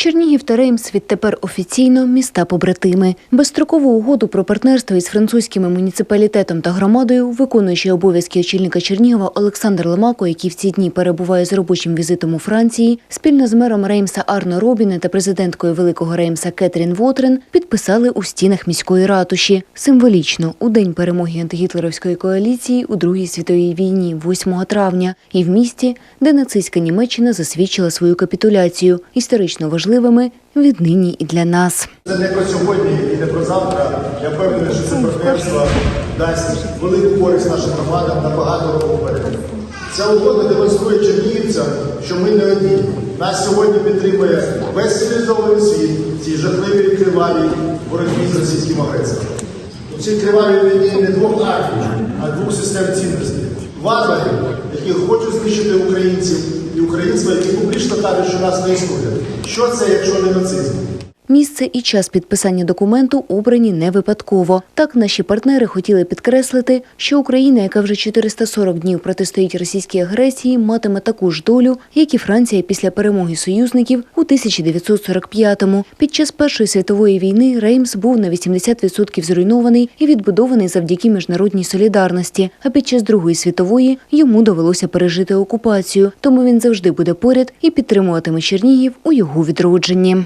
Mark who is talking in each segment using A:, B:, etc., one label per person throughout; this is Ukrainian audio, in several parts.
A: Чернігів та Реймс відтепер офіційно міста побратими. Безстрокову угоду про партнерство із французьким муніципалітетом та громадою, виконуючи обов'язки очільника Чернігова Олександр Лемако, який в ці дні перебуває з робочим візитом у Франції, спільно з мером Реймса Арно Робіне та президенткою Великого Реймса Кетрін Вотрен підписали у стінах міської ратуші. Символічно у день перемоги антигітлерівської коаліції у Другій світовій війні, 8 травня, і в місті, де нацистська Німеччина засвідчила свою капітуляцію, історично важливими віднині і для нас.
B: Це не про сьогодні і не про завтра. Я впевнений, що це партнерство дасть велику користь нашим громадам на багато років вперед. Ця угода демонструє чернігівцям, що ми не одні. Нас сьогодні підтримує весь цивілізований світ цій жахливій кривавій боротьбі з російським агресором. У цій кривавій війні не двох армій, а двох систем цінностей. Варварів, які хочуть знищити українців, і українства, які публічно кажуть, що нас не існує. Що це, якщо не нацизм?
A: Місце і час підписання документу обрані не випадково. Так наші партнери хотіли підкреслити, що Україна, яка вже 440 днів протистоїть російській агресії, матиме таку ж долю, як і Франція після перемоги союзників у 1945-му. Під час Першої світової війни Реймс був на 80% зруйнований і відбудований завдяки міжнародній солідарності. А під час Другої світової йому довелося пережити окупацію, тому він завжди буде поряд і підтримуватиме Чернігів у його відродженні.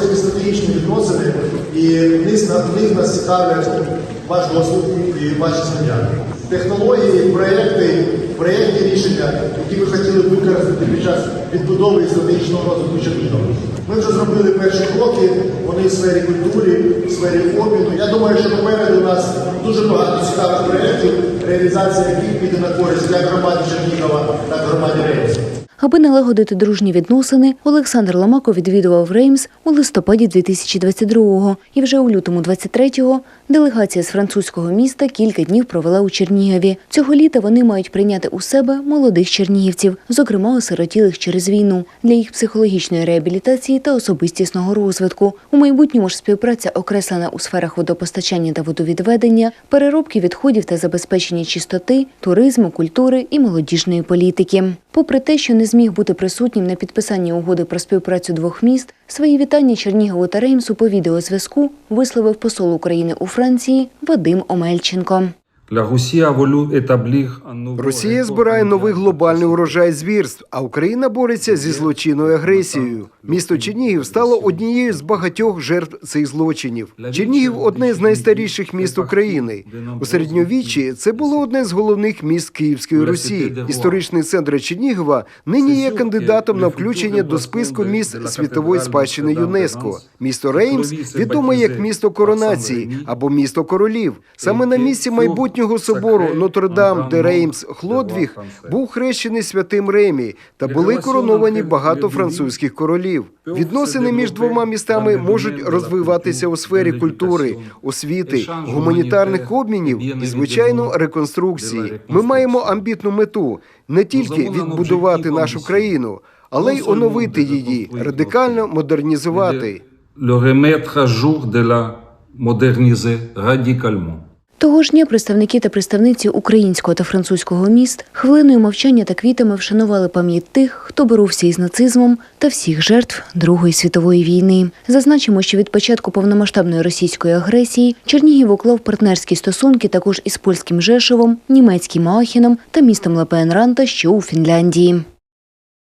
B: Це стратегічні відносини, і в них, нас цікавлять ваш досвід і ваші знання. Технології, проекти, проєктні рішення, які ви хотіли використати під час відбудови стратегічного розвитку Чернігова. Ми вже зробили перші кроки, вони в сфері культури, в сфері обміну. Я думаю, що попереду у нас дуже багато цікавих проєктів, реалізація яких піде на користь як громаді Чернігова, так і громаді Реймса.
A: Аби налагодити дружні відносини, Олександр Ламако відвідував Реймс у листопаді 2022-го. І вже у лютому 23-го делегація з французького міста кілька днів провела у Чернігові. Цього літа вони мають прийняти у себе молодих чернігівців, зокрема осиротілих через війну, для їх психологічної реабілітації та особистісного розвитку. У майбутньому ж співпраця окреслена у сферах водопостачання та водовідведення, переробки відходів та забезпечення чистоти, туризму, культури і молодіжної політики. Попри те, що не зміг бути присутнім на підписанні угоди про співпрацю двох міст, свої вітання Чернігову та Реймсу по відеозв'язку висловив посол України у Франції Вадим Омельченко.
C: Росія збирає новий глобальний урожай звірств, а Україна бореться зі злочинною агресією. Місто Чернігів стало однією з багатьох жертв цих злочинів. Чернігів одне з найстаріших міст України. У середньовіччі це було одне з головних міст Київської Русі. Історичний центр Чернігова нині є кандидатом на включення до списку міст світової спадщини ЮНЕСКО. Місто Реймс відоме як місто коронації або місто королів. Саме на місці майбутнього собору Нотр-Дам де Реймс Хлодвіг був хрещений святим Ремі та були короновані багато французьких королів. Відносини між двома містами можуть розвиватися у сфері культури, освіти, гуманітарних обмінів і, звичайно, реконструкції. Ми маємо амбітну мету не тільки відбудувати нашу країну, але й оновити її, радикально модернізувати.
D: le remettre à jour de la moderniser radicalement.
A: Того ж дня представники та представниці українського та французького міст хвилиною мовчання та квітами вшанували пам'ять тих, хто боровся із нацизмом та всіх жертв Другої світової війни. Зазначимо, що від початку повномасштабної російської агресії Чернігів уклав партнерські стосунки також із польським Жешовом, німецьким Аахеном та містом Лапенранта, що у Фінляндії.